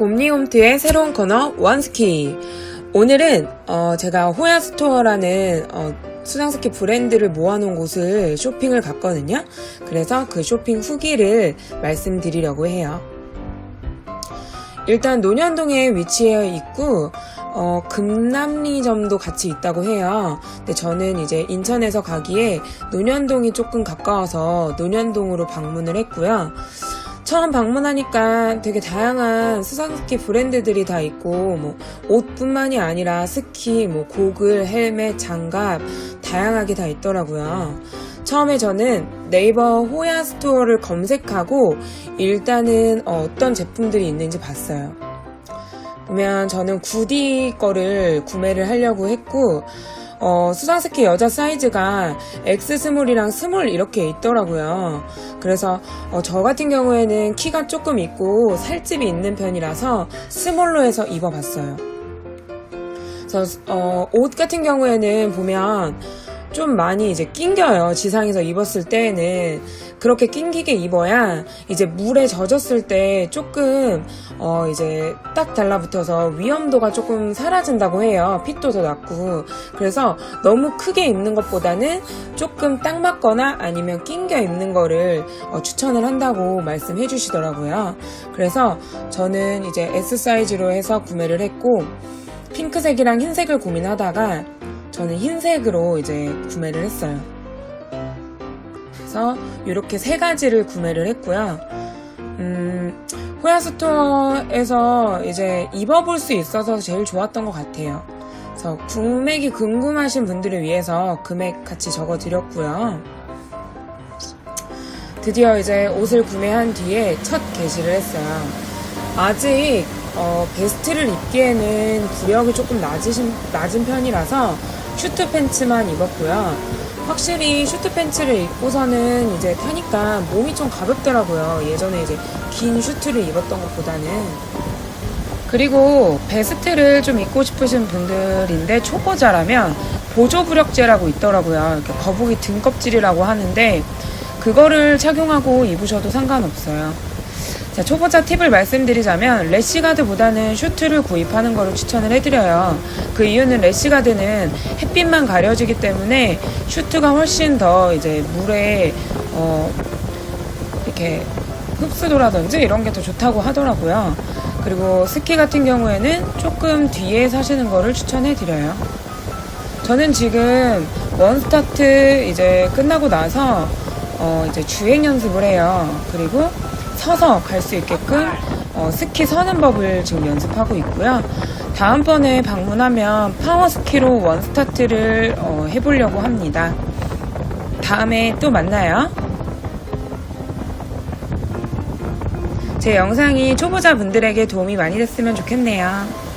봄니홈트의 새로운 코너 원스키. 오늘은 어, 제가 호야스토어라는 어, 수상스키 브랜드를 모아놓은 곳을 쇼핑을 갔거든요. 그래서 그 쇼핑 후기를 말씀드리려고 해요. 일단 논현동에 위치해 있고 어, 금남리점도 같이 있다고 해요. 근데 저는 이제 인천에서 가기에 논현동이 조금 가까워서 논현동으로 방문을 했고요. 처음 방문하니까 되게 다양한 수상스키 브랜드들이 다 있고 뭐 옷뿐만이 아니라 스키, 뭐 고글, 헬멧, 장갑 다양하게 다 있더라고요. 처음에 저는 네이버 호야 스토어를 검색하고 일단은 어, 어떤 제품들이 있는지 봤어요. 보면 저는 구디 거를 구매를 하려고 했고 어, 수상스키 여자 사이즈가 X 스몰이랑 스몰 이렇게 있더라고요. 그래서 어, 저 같은 경우에는 키가 조금 있고 살집이 있는 편이라서 스몰로 해서 입어봤어요. 그래서 어, 옷 같은 경우에는 보면 좀 많이 이제 낑겨요. 지상에서 입었을 때는 그렇게 낑기게 입어야 이제 물에 젖었을 때 조금 어 이제 딱 달라붙어서 위험도가 조금 사라진다고 해요. 핏도 더 낫고 그래서 너무 크게 입는 것보다는 조금 딱 맞거나 아니면 낑겨 입는 거를 어, 추천을 한다고 말씀해 주시더라고요. 그래서 저는 이제 S 사이즈로 해서 구매를 했고 핑크색이랑 흰색을 고민하다가 저는 흰색으로 이제 구매를 했어요. 그래서 이렇게 세 가지를 구매를 했고요. 음, 호야스토어에서 이제 입어볼 수 있어서 제일 좋았던 것 같아요. 그래서 금액이 궁금하신 분들을 위해서 금액 같이 적어드렸고요. 드디어 이제 옷을 구매한 뒤에 첫 게시를 했어요. 아직 어, 베스트를 입기에는 구력이 조금 낮으신, 낮은 편이라서 슈트 팬츠만 입었고요. 확실히 슈트 팬츠를 입고서는 이제 타니까 몸이 좀 가볍더라고요. 예전에 이제 긴 슈트를 입었던 것보다는. 그리고 베스트를 좀 입고 싶으신 분들인데 초보자라면 보조부력제라고 있더라고요. 거북이 등껍질이라고 하는데 그거를 착용하고 입으셔도 상관없어요. 자, 초보자 팁을 말씀드리자면 래시가드보다는 슈트를 구입하는 거를 추천을 해드려요. 그 이유는 래시가드는 햇빛만 가려지기 때문에 슈트가 훨씬 더 이제 물에 어 이렇게 흡수도라든지 이런 게 더 좋다고 하더라고요. 그리고 스키 같은 경우에는 조금 뒤에 사시는 거를 추천해 드려요. 저는 지금 원스타트 이제 끝나고 나서 어 이제 주행 연습을 해요. 그리고 서서 갈 수 있게끔 어, 스키 서는 법을 지금 연습하고 있고요. 다음번에 방문하면 파워 스키로 원스타트를 어, 해보려고 합니다. 다음에 또 만나요. 제 영상이 초보자분들에게 도움이 많이 됐으면 좋겠네요.